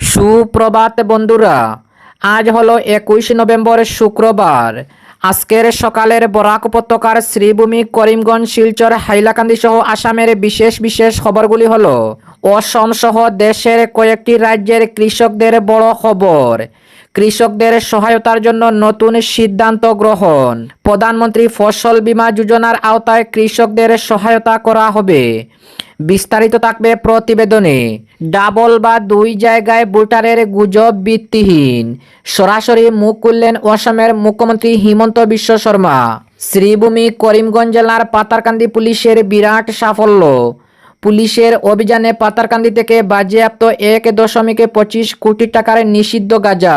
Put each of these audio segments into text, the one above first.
সুপ্রভাত বন্ধুরা, আজ হলো একুশ নভেম্বর শুক্রবার। আজকের সকালের বরাক উপত্যকার শ্রীভূমি করিমগঞ্জ, শিলচর, হাইলাকান্দি সহ আসামের বিশেষ বিশেষ খবরগুলি হল, অসম সহ দেশের কয়েকটি রাজ্যের কৃষকদের বড় খবর। কৃষকদের সহায়তার জন্য নতুন সিদ্ধান্ত গ্রহণ। প্রধানমন্ত্রী ফসল বীমা যোজনার আওতায় কৃষকদের সহায়তা করা হবে। বিস্তারিত থাকবে প্রতিবেদনে। ডাবল বা দুই জায়গায় ভোটারের গুজব ভিত্তিহীন। সরাসরি মুখ খুললেন অসমের মুখ্যমন্ত্রী হিমন্ত বিশ্ব শর্মা। শ্রীভূমি করিমগঞ্জ জেলার পাতারকান্দি পুলিশের বিরাট সাফল্য। পুলিশের অভিযানে পাতারকান্দি থেকে বাজেয়াপ্ত এক দশমিক পঁচিশ কোটি টাকার নিষিদ্ধ গাঁজা।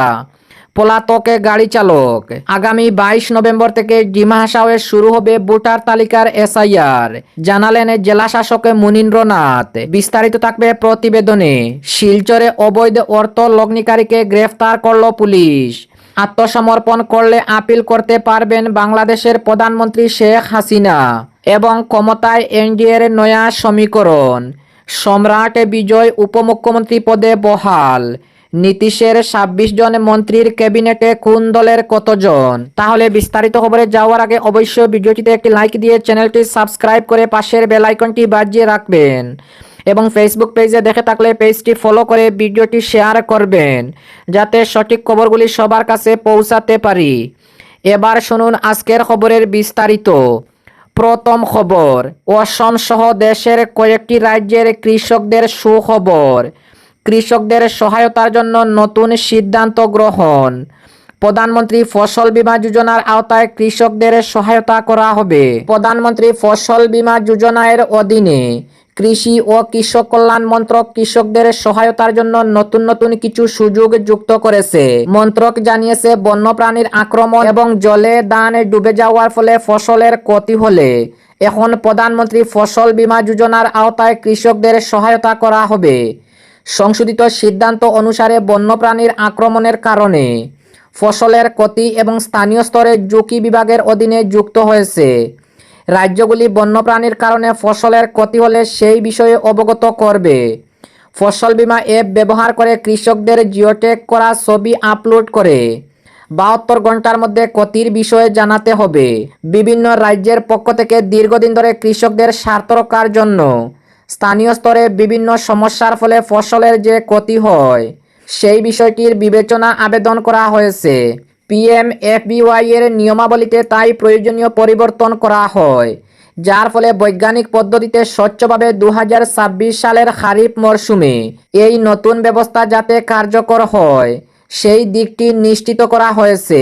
পলাতকে গাড়ি চালক। আগামী বাইশ নভেম্বর থেকে ডিমাহাসাওয়ে শুরু হবে ভোটার তালিকার এসআইআর। জানালেন জেলা শাসক মুনীন্দ্রনাথ। বিস্তারিত থাকবে প্রতিবেদনে। শিলচরে অবৈধ অর্থ লগ্নিকারীকে গ্রেফতার করল পুলিশ। আত্মসমর্পণ করলে আপিল করতে পারবেন বাংলাদেশের প্রধানমন্ত্রী শেখ হাসিনা এবং ক্ষমতায় এনডিএর নয়া সমীকরণ। সম্রাট বিজয় উপমুখ্যমন্ত্রী পদে বহাল। নীতিশের ছাব্বিশ জন মন্ত্রীর ক্যাবিনেটে কোন দলের কতজন? তাহলে বিস্তারিত খবরে যাওয়ার আগে অবশ্যই ভিডিওটিতে একটি লাইক দিয়ে চ্যানেলটি সাবস্ক্রাইব করে পাশের বেল আইকনটি বাজিয়ে রাখবেন। এবং ফেসবুক পেজে দেখে থাকলে পেজটি ফলো করে ভিডিওটি শেয়ার করবেন, যাতে সঠিক খবরগুলি সবার কাছে পৌঁছাতে পারি। এবার শুনুন আজকের খবরের বিস্তারিত। প্রথম খবর, অসম সহ দেশের কয়েকটি রাজ্যের কৃষকদের সুখবর। কৃষকদের সহায়তার জন্য নতুন সিদ্ধান্ত গ্রহণ। প্রধানমন্ত্রী ফসল বীমা যোজনার আওতায় কৃষকদের সহায়তা করা হবে। প্রধানমন্ত্রী ফসল বীমা যোজনার অধীনে কৃষি ও কৃষক কল্যাণ মন্ত্রক কৃষকদের সহায়তার জন্য নতুন নতুন কিছু সুযোগ যুক্ত করেছে। মন্ত্রক জানিয়েছে, বন্যপ্রাণীর আক্রমণ এবং জলে দান ডুবে যাওয়ার ফলে ফসলের ক্ষতি হলে এখন প্রধানমন্ত্রী ফসল বীমা যোজনার আওতায় কৃষকদের সহায়তা করা হবে। সংশোধিত সিদ্ধান্ত অনুসারে বন্যপ্রাণীর আক্রমণের কারণে ফসলের ক্ষতি এবং স্থানীয় স্তরে ঝুঁকি বিভাগের অধীনে যুক্ত হয়েছে। রাজ্যগুলি বন্যপ্রাণীর কারণে ফসলের ক্ষতি হলে সেই বিষয়ে অবগত করবে। ফসল বীমা অ্যাপ ব্যবহার করে কৃষকদের জিওটেক করা ছবি আপলোড করে। বাহাত্তর ঘণ্টার মধ্যে ক্ষতির বিষয়ে জানাতে হবে। বিভিন্ন রাজ্যের পক্ষ থেকে দীর্ঘদিন ধরে কৃষকদের স্বার্থ রক্ষার জন্য স্থানীয় স্তরে বিভিন্ন সমস্যার ফলে ফসলের যে ক্ষতি হয়, সেই বিষয়টির বিবেচনা আবেদন করা হয়েছে। পিএম এফবিওয়াই এর নিয়মাবলীতে তাই প্রয়োজনীয় পরিবর্তন করা হয়, যার ফলে বৈজ্ঞানিক পদ্ধতিতে স্বচ্ছভাবে দু হাজার ছাব্বিশ সালের খারিফ মরশুমে এই নতুন ব্যবস্থা যাতে কার্যকর হয়, সেই দিকটি নিশ্চিত করা হয়েছে।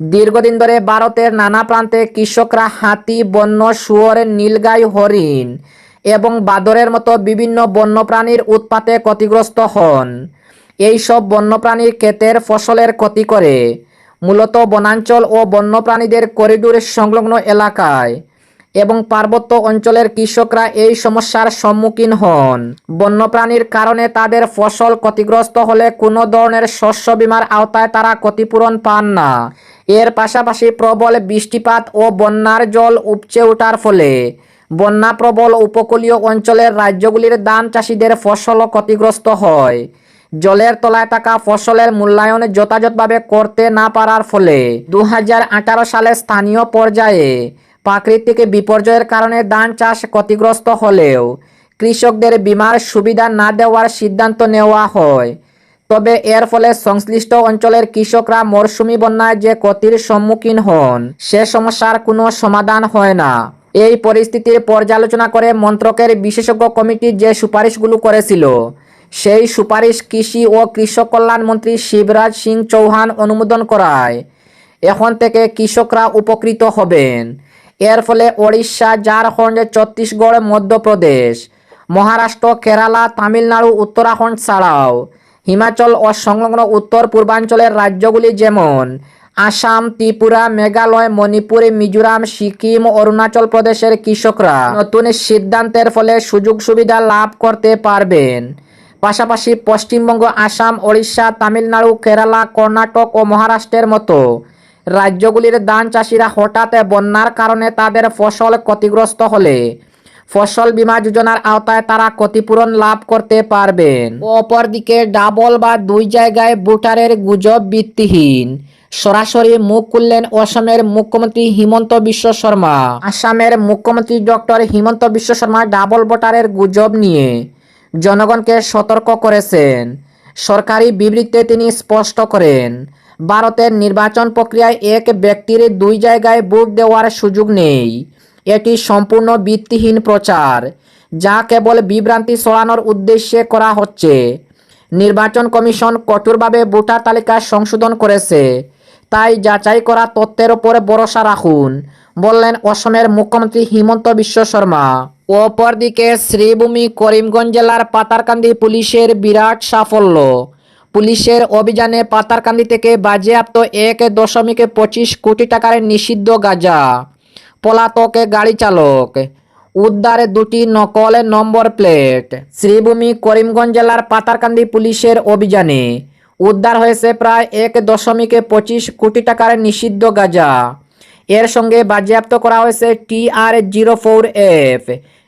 দীর্ঘদিন ধরে ভারতের নানা প্রান্তে কৃষকরা হাতি, বন্য, শুয়োর, নীলগাই, হরিণ এবং বাদরের মতো বিভিন্ন বন্যপ্রাণীর উৎপাতে ক্ষতিগ্রস্ত হন। এই সব বন্যপ্রাণীর ক্ষেতের ফসলের ক্ষতি করে। মূলত বনাঞ্চল ও বন্যপ্রাণীদের করিডোর সংলগ্ন এলাকায় এবং পার্বত্য অঞ্চলের কৃষকরা এই সমস্যার সম্মুখীন হন। বন্যপ্রাণীর কারণে তাদের ফসল ক্ষতিগ্রস্ত হলে কোনো ধরনের শস্য বীমার আওতায় তারা ক্ষতিপূরণ পান না। এর পাশাপাশি প্রবল বৃষ্টিপাত ও বন্যার জল উপচে ওঠার ফলে বন্যা প্রবল উপকূলীয় অঞ্চলের রাজ্যগুলির ধান চাষিদের ফসলও ক্ষতিগ্রস্ত হয়। জলের তলায় থাকা ফসলের মূল্যায়ন যথাযথভাবে করতে না পারার ফলে দু হাজার আঠারো সালে স্থানীয় পর্যায়ে প্রাকৃতিক বিপর্যয়ের কারণে ধান চাষ ক্ষতিগ্রস্ত হলেও কৃষকদের বীমার সুবিধা না দেওয়ার সিদ্ধান্ত নেওয়া হয়। তবে এর ফলে সংশ্লিষ্ট অঞ্চলের কৃষকরা মরশুমি বন্যায় যে ক্ষতির সম্মুখীন হন, সে সমস্যার কোনো সমাধান হয় না। এই পরিস্থিতির পর্যালোচনা করে মন্ত্রকের বিশেষজ্ঞ কমিটি যে সুপারিশগুলো করেছিল, সেই সুপারিশ কৃষি ও কৃষক কল্যাণ মন্ত্রী শিবরাজ সিং চৌহান অনুমোদন করায়। এখন থেকে কৃষকরা উপকৃত হবেন। এর ফলে ওড়িশা, ঝাড়খণ্ড, ছত্তিশগড়, মধ্যপ্রদেশ, মহারাষ্ট্র, কেরালা, তামিলনাড়ু, উত্তরাখণ্ড ছাড়াও হিমাচল ও সংলগ্ন উত্তর পূর্বাঞ্চলের রাজ্যগুলি যেমন আসাম, ত্রিপুরা, মেঘালয়, মণিপুর, মিজোরাম, সিকিম, অরুণাচল প্রদেশের কৃষকরা নতুন সিদ্ধান্তের ফলে সুযোগ সুবিধা লাভ করতে পারবেন। পাশাপাশি পশ্চিমবঙ্গ, আসাম, ওড়িশা, তামিলনাড়ু, কেরালা, কর্ণাটক ও মহারাষ্ট্রের মতো রাজ্যগুলির ধান চাষিরা হঠাৎ বন্যার কারণে তাদের ফসল ক্ষতিগ্রস্ত হলে ফসল বীমা যোজনার আওতায় তারা ক্ষতিপূরণ লাভ করতে পারবেন। অপরদিকে ডাবল বা দুই জায়গায় ভোটারের গুজব ভিত্তিহীন। সরাসরি মুখ খুললেন অসমের মুখ্যমন্ত্রী হিমন্ত বিশ্ব শর্মা। আসামের মুখ্যমন্ত্রী ডক্টর হিমন্ত বিশ্ব শর্মা ডাবল ভোটারের গুজব নিয়ে জনগণকে সতর্ক করেছেন। সরকারি বিবৃতিতে তিনি স্পষ্ট করেন, ভারতের নির্বাচন প্রক্রিয়ায় এক ব্যক্তির দুই জায়গায় ভোট দেওয়ার সুযোগ নেই। এটি সম্পূর্ণ ভিত্তিহীন প্রচার, যা কেবল বিভ্রান্তি ছড়ানোর উদ্দেশ্যে করা হচ্ছে। নির্বাচন কমিশন কঠোরভাবে ভোটার তালিকা সংশোধন করেছে। তাই যাচাই করা তথ্যের উপরে ভরসা রাখুন। বললেন অসমের মুখ্যমন্ত্রী হিমন্ত বিশ্ব শর্মা। অপরদিকে শ্রীভূমি করিমগঞ্জ জেলার পাতারকান্দি পুলিশের বিরাট সাফল্য। পুলিশের অভিযানে পাতারকান্দি থেকে বাজেয়াপ্ত এক দশমিক পঁচিশ কোটি টাকার নিষিদ্ধ গাঁজা। পলাতক গাড়ি চালক। উদ্ধারে দুটি নকল নম্বর প্লেট। শ্রীভূমি করিমগঞ্জ জেলার পাতারকান্দি পুলিশের অভিযানে উদ্ধার হয়েছে প্রায় এক দশমিক পঁচিশ কোটি টাকার নিষিদ্ধ গাঁজা। এর সঙ্গে বাজেয়াপ্ত করা হয়েছে T R zero four F,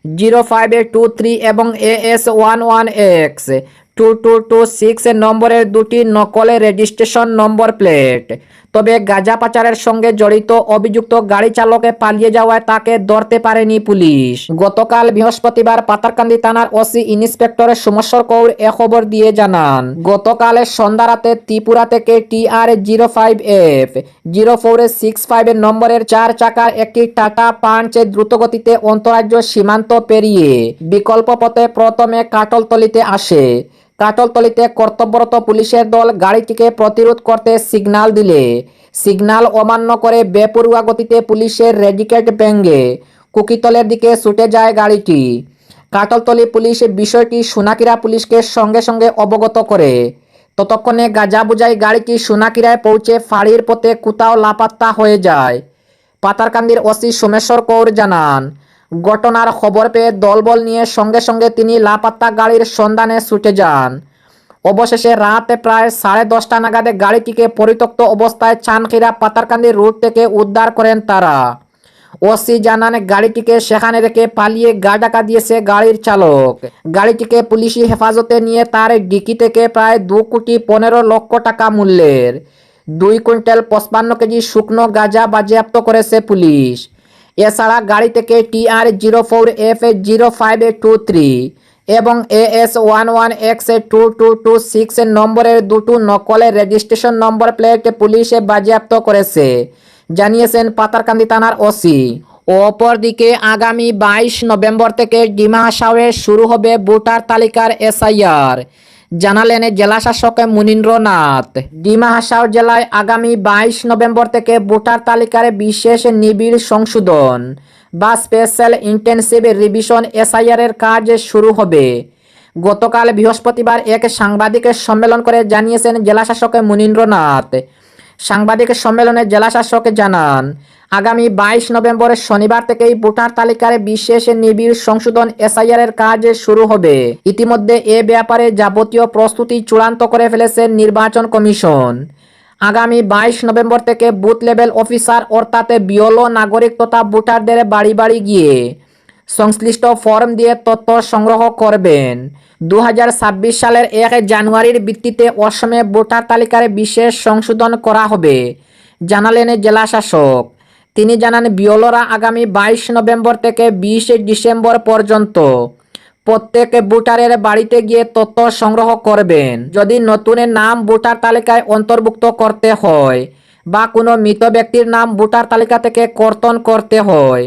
zero five two three এবং A S one one X, two two two six নম্বরের দুটি নকলে রেজিস্ট্রেশন নম্বর প্লেট। তবে গাঁজা পাচারের সঙ্গে জড়িত অভিযুক্ত গাড়ি চালকে পালিয়ে যাওয়ায় তাকে ধরতে পারেনি পুলিশ। গতকাল বৃহস্পতিবার পাতারকান্দি থানার ওসি ইন্সপেক্টর সোমেশ্বর কৌর এ খবর দিয়ে জানান, গতকাল সন্ধ্যা রাতে ত্রিপুরা থেকে T R zero five F, zero four six five নম্বরের চার চাকার একটি টাটা পাঞ্চ দ্রুতগতিতে অন্তরাজ্য সীমান্ত পেরিয়ে বিকল্প পথে প্রথমে কাটলতলিতে আসে। কাটলতলিতে কর্তব্যরত পুলিশের দল গাড়িটিকে প্রতিরোধ করতে সিগনাল দিলে। সিগন্যাল অমান্য করে বেপরুয়া গতিতে পুলিশের রেডিকেট ভেঙ্গে কুকিতলের দিকে ছুটে যায় গাড়িটি। কাটলতলি পুলিশ বিষয়টি সোনাকিরা পুলিশকে সঙ্গে সঙ্গে অবগত করে। ততক্ষণে গাজা বুঝাই গাড়িটি সোনাকিরায় পৌঁছে ফাঁড়ির পথে কোথাও লাপাত্তা হয়ে যায়। পাতারকান্দির ওসি সোমেশ্বর কৌর জানান ঘটনার খবর পেয়ে দলবল নিয়ে সঙ্গে সঙ্গে তিনি লাপাত্তা গাড়ির সন্ধানে ছুটে যান। অবশেষে রাতে প্রায় সাড়ে দশটা নাগাদে গাড়িটিকে পরিত্যক্ত অবস্থায় চানখিরা পাতারকান্দি রোড থেকে উদ্ধার করেন তারা। ওসি জানান গাড়িটিকে সেখানে রেখে পালিয়ে গা ডাকা দিয়েছে গাড়ির চালক। গাড়িটিকে পুলিশি হেফাজতে নিয়ে তার ডিকি থেকে প্রায় দু কোটি পনেরো লক্ষ টাকা মূল্যের দুই কুইন্টাল পঁচপান্ন কেজি শুকনো গাঁজা বাজেয়াপ্ত করেছে পুলিশ। এছাড়া গাড়ি থেকে T R zero four F A zero five A two three এবং A S one one X A two two two six নম্বরের দুটো নকলের রেজিস্ট্রেশন নম্বর প্লেট পুলিশে বাজেয়াপ্ত করেছে, জানিয়েছেন পাতারকান্দি থানার ওসি। অপরদিকে আগামী বাইশ নভেম্বর থেকে ডিমা হাসাওয়ে শুরু হবে ভোটার তালিকার এসআইআর। জানালেন জেলা শাসক মুনীন্দ্রনাথ। ডিমা হাসাও জেলায় আগামী বাইশ নভেম্বর থেকে ভোটার তালিকার বিশেষ নিবিড় সংশোধন বা স্পেশাল ইন্টেনসিভ রিভিশন এসআইআর এর কাজ শুরু হবে। গতকাল বৃহস্পতিবার এক সাংবাদিকের সম্মেলন করে জানিয়েছেন জেলা শাসক মুনীন্দ্রনাথ। সাংবাদিক সম্মেলনে জেলা শাসক জানান, আগামী বাইশ নভেম্বরের শনিবার থেকেই ভোটার তালিকার বিশেষ নিবিড় সংশোধন এসআইআর এর কাজ শুরু হবে। ইতিমধ্যে এ ব্যাপারে যাবতীয় প্রস্তুতি চূড়ান্ত করে ফেলেছে নির্বাচন কমিশন। আগামী বাইশ নভেম্বর থেকে বুথ লেভেল অফিসার অর্থাৎ বিওলো নাগরিক তথা ভোটারদের বাড়ি বাড়ি গিয়ে সংশ্লিষ্ট ফর্ম দিয়ে তথ্য সংগ্রহ করবেন। দু হাজার ছাব্বিশ সালের এক জানুয়ারির ভিত্তিতে অসমে ভোটার তালিকার বিশেষ সংশোধন করা হবে, জানালেন জেলা শাসক তিনি জানান বিওলরা আগামী বাইশ নভেম্বর থেকে বিশ ডিসেম্বর পর্যন্ত প্রত্যেক ভোটারের বাড়িতে গিয়ে তথ্য সংগ্রহ করবেন। যদি নতুনের নাম ভোটার তালিকায় অন্তর্ভুক্ত করতে হয় বা কোনো মৃত ব্যক্তির নাম ভোটার তালিকা থেকে কর্তন করতে হয়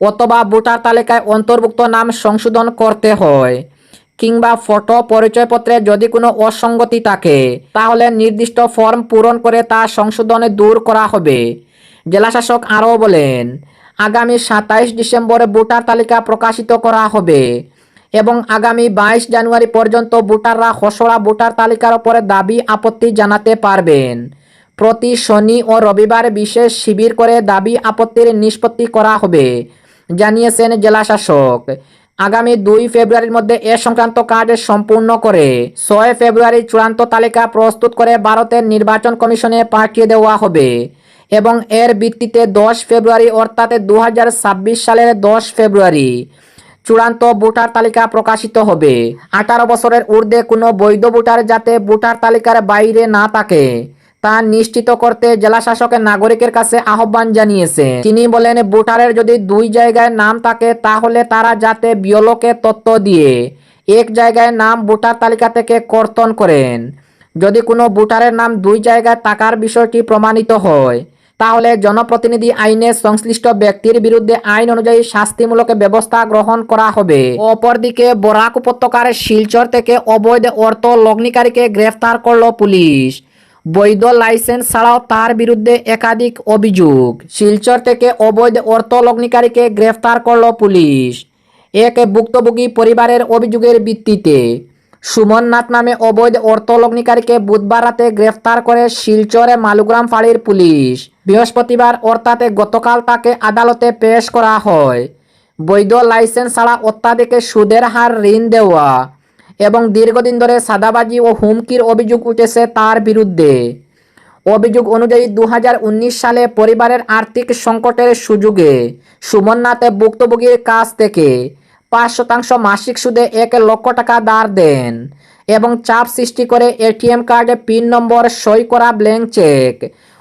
অথবা ভোটার তালিকায় অন্তর্ভুক্ত নাম সংশোধন করতে হয় কিংবা ফটো পরিচয়পত্রে যদি কোনো অসঙ্গতি থাকে, তাহলে নির্দিষ্ট ফর্ম পূরণ করে তা সংশোধনে দূর করা হবে। জেলাশাসক আরও বলেন, আগামী সাতাইশ ডিসেম্বরে ভোটার তালিকা প্রকাশিত করা হবে এবং আগামী বাইশ জানুয়ারি পর্যন্ত ভোটাররা খসড়া ভোটার তালিকার ওপরে দাবি, আপত্তি জানাতে পারবেন। প্রতি শনি ও রবিবার বিশেষ শিবির করে দাবি, আপত্তির নিষ্পত্তি করা হবে, জানিয়েছেন জেলা শাসক আগামী দুই ফেব্রুয়ারির মধ্যে এ সংক্রান্ত কাজ সম্পূর্ণ করে। ছয় ফেব্রুয়ারি চূড়ান্ত তালিকা প্রস্তুত করে ভারতের নির্বাচন কমিশনে পাঠিয়ে দেওয়া হবে এবং এর ভিত্তিতে দশ ফেব্রুয়ারি অর্থাৎ দু হাজার ছাব্বিশ সালের দশ ফেব্রুয়ারি চূড়ান্ত ভোটার তালিকা প্রকাশিত হবে। আঠারো বছরের ঊর্ধ্বে কোনো বৈধ ভোটার যাতে ভোটার তালিকার বাইরে না থাকে। তা নিশ্চিত করতে জেলা শাসকের নাগরিকের কাছে আহ্বান জানিয়েছে। তিনি বলেন, ভোটারের যদি দুই জায়গায় নাম থাকে, তাহলে তারা যাতে বিয়লকে তত্ত্ব দিয়ে এক জায়গায় নাম ভোটার তালিকা থেকে কর্তন করেন। যদি কোনো ভোটারের নাম দুই জায়গায় থাকার বিষয়টি প্রমাণিত হয়, তাহলে জনপ্রতিনিধি আইনে সংশ্লিষ্ট ব্যক্তির বিরুদ্ধে আইন অনুযায়ী শাস্তিমূলক ব্যবস্থা গ্রহণ করা হবে। অপরদিকে, বরাক উপত্যকার শিলচর থেকে অবৈধ অর্থ লগ্নিকারীকে গ্রেফতার করল পুলিশ। বৈধ লাইসেন্স ছাড়াও তার বিরুদ্ধে একাধিক অভিযোগ। শিলচর থেকে অবৈধ অর্থ লগ্নিকারীকে গ্রেফতার করল পুলিশ। এক ভুক্তভোগী পরিবারের অভিযোগের ভিত্তিতে সুমন নাথ নামে অবৈধ অর্থ লগ্নিকারীকে বুধবার রাতে গ্রেফতার করে শিলচরে মালুগ্রাম ফাঁড়ির পুলিশ। বৃহস্পতিবার অর্থাৎ গতকাল তাকে আদালতে পেশ করা হয়। বৈধ লাইসেন্স ছাড়া অত্যাধিক সুদের হার ঋণ দেওয়া। এবং দীর্ঘদিন ধরে সাদাবাজি ও হুমকির অভিযোগ উঠেছে তার বিরুদ্ধে। অভিযোগ অনুযায়ী দু হাজার উনিশ সালে পরিবারের আর্থিক সংকটের সুযোগে সুমননাথে ভুক্তভোগীর কাছ থেকে পাঁচ শতাংশ মাসিক সুদে এক লক্ষ টাকা ধার দেন এবং চাপ সৃষ্টি করে এটিএম কার্ডে পিন নম্বর সই করা ব্ল্যাঙ্ক চেক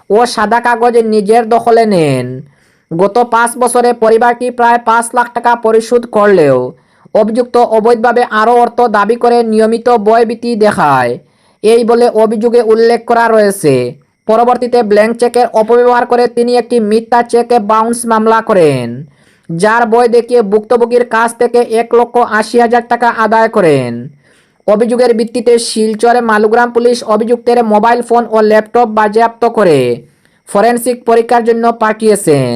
ও সাদা কাগজ নিজের দখলে নেন। গত পাঁচ বছরে পরিবারটি প্রায় পাঁচ লাখ টাকা পরিশোধ করলেও অভিযুক্ত অবৈধভাবে আরও অর্থ দাবি করে নিয়মিত বয়বীতি দেখায়। এই বলে অভিযোগে উল্লেখ করা রয়েছে। পরবর্তীতে ব্ল্যাঙ্ক চেকের অপব্যবহার করে তিনি একটি মিথ্যা চেকে বাউন্স মামলা করেন, যার বই দেখিয়ে ভুক্তভোগীর কাছ থেকে এক লক্ষ আশি হাজার টাকা আদায় করেন। অভিযোগের ভিত্তিতে শিলচরে মালুগ্রাম পুলিশ অভিযুক্তের মোবাইল ফোন ও ল্যাপটপ বাজেয়াপ্ত করে ফরেনসিক পরীক্ষার জন্য পাঠিয়েছেন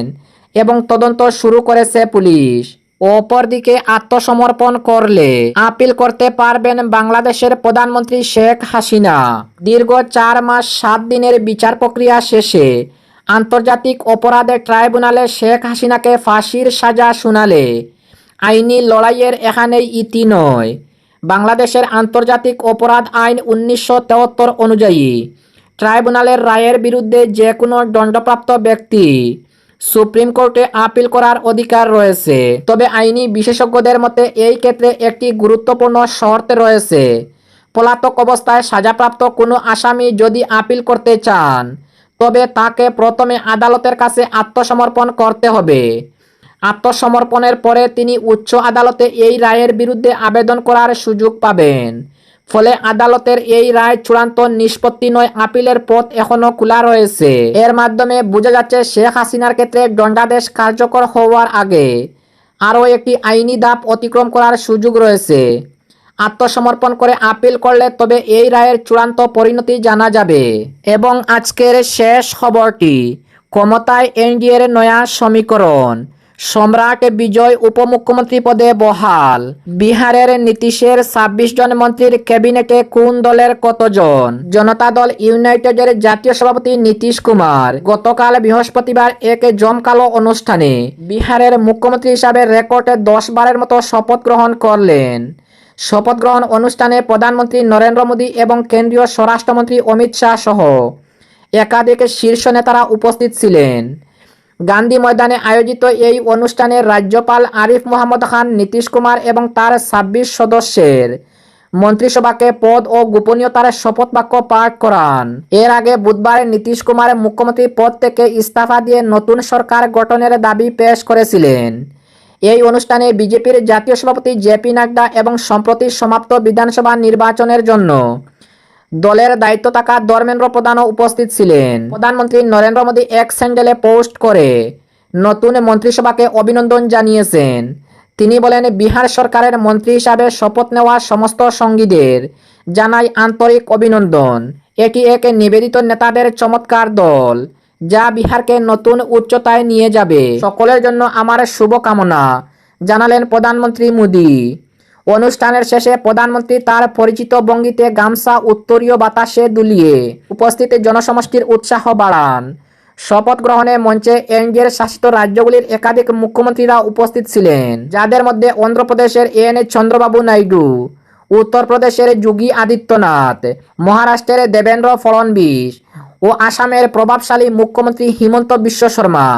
এবং তদন্ত শুরু করেছে পুলিশ। অপরদিকে আত্মসমর্পণ করলে আপিল করতে পারবেন বাংলাদেশের প্রধানমন্ত্রী শেখ হাসিনা। দীর্ঘ চার মাস সাত দিনের বিচার প্রক্রিয়া শেষে আন্তর্জাতিক অপরাধের ট্রাইব্যুনালে শেখ হাসিনাকে ফাঁসির সাজা শুনালে আইনি লড়াইয়ের এখানেই ইতি নয়। বাংলাদেশের আন্তর্জাতিক অপরাধ আইন উনিশশো অনুযায়ী ট্রাইব্যুনালের রায়ের বিরুদ্ধে যে কোনো দণ্ডপ্রাপ্ত ব্যক্তি সুপ্রিম কোর্টে আপিল করার অধিকার রয়েছে। তবে আইনি বিশেষজ্ঞদের মতে, এই ক্ষেত্রে একটি গুরুত্বপূর্ণ শর্ত রয়েছে। পলাতক অবস্থায় সাজাপ্রাপ্ত কোনো আসামি যদি আপিল করতে চান, তবে তাকে প্রথমে আদালতের কাছে আত্মসমর্পণ করতে হবে। আত্মসমর্পণের পরে তিনি উচ্চ আদালতে এই রায়ের বিরুদ্ধে আবেদন করার সুযোগ পাবেন। ফলে আদালতের এই রায় চূড়ান্ত নিষ্পত্তি নয়, আপিলের পথ এখনও খোলা রয়েছে। এর মাধ্যমে বোঝা যাচ্ছে শেখ হাসিনার ক্ষেত্রে দণ্ডাদেশ কার্যকর হওয়ার আগে আরও একটি আইনি ধাপ অতিক্রম করার সুযোগ রয়েছে। আত্মসমর্পণ করে আপিল করলে তবে এই রায়ের চূড়ান্ত পরিণতি জানা যাবে। এবং আজকের শেষ খবরটি ক্ষমতায় এনডিএর নয়া সমীকরণ। সম্রাট বিজয় উপমুখ্যমন্ত্রী পদে বহাল। বিহারের নীতিশের ছাব্বিশ জন মন্ত্রীর ক্যাবিনেটে কোন দলের কতজন? জনতা দল ইউনাইটেডের জাতীয় সভাপতি নীতিশ কুমার। গতকাল বৃহস্পতিবার এক জমকালো অনুষ্ঠানে বিহারের মুখ্যমন্ত্রী হিসাবে রেকর্ডে দশ বারের মতো শপথ গ্রহণ করলেন। শপথ গ্রহণ অনুষ্ঠানে প্রধানমন্ত্রী নরেন্দ্র মোদী এবং কেন্দ্রীয় স্বরাষ্ট্রমন্ত্রী অমিত শাহ সহ একাধিক শীর্ষ নেতারা উপস্থিত ছিলেন। গান্ধী ময়দানে আয়োজিত এই অনুষ্ঠানে রাজ্যপাল আরিফ মোহাম্মদ খান নীতিশ কুমার এবং তার ছাব্বিশ সদস্যের মন্ত্রিসভাকে পদ ও গোপনীয়তার শপথ বাক্য পাঠ করান। এর আগে বুধবার নীতিশ কুমার মুখ্যমন্ত্রী পদ থেকে ইস্তফা দিয়ে নতুন সরকার গঠনের দাবি পেশ করেছিলেন। এই অনুষ্ঠানে বিজেপির জাতীয় সভাপতি জেপি নাড্ডা এবং সম্প্রতি সমাপ্ত বিধানসভা নির্বাচনের জন্য দলের দায়িত্ব থাকা ধর্মেন্দ্র প্রধানও উপস্থিত ছিলেন। প্রধানমন্ত্রী নরেন্দ্র মোদী এক স্যান্ডেলে পোস্ট করে নতুন মন্ত্রিসভাকে অভিনন্দন জানিয়েছেন। তিনি বলেন, বিহার সরকারের মন্ত্রী হিসাবে শপথ নেওয়া সমস্ত সঙ্গীদের জানাই আন্তরিক অভিনন্দন। এটি এক নিবেদিত নেতাদের চমৎকার দল, যা বিহারকে নতুন উচ্চতায় নিয়ে যাবে। সকলের জন্য আমার শুভকামনা, জানালেন প্রধানমন্ত্রী মোদী। অনুষ্ঠানের শেষে প্রধানমন্ত্রী তার পরিচিত ভঙ্গিতে গামছা, উত্তরীয় বাতাসে দুলিয়ে উপস্থিত জনসমষ্টির উৎসাহ বাড়ান। শপথ গ্রহণে মঞ্চে এনডিএর শাসিত রাজ্যগুলির একাধিক মুখ্যমন্ত্রীরা উপস্থিত ছিলেন, যাদের মধ্যে অন্ধ্রপ্রদেশের এন চন্দ্রবাবু নাইডু, উত্তরপ্রদেশের যোগী আদিত্যনাথ, মহারাষ্ট্রের দেবেন্দ্র ফড়নবিশ ও আসামের প্রভাবশালী মুখ্যমন্ত্রী হিমন্ত বিশ্ব শর্মা।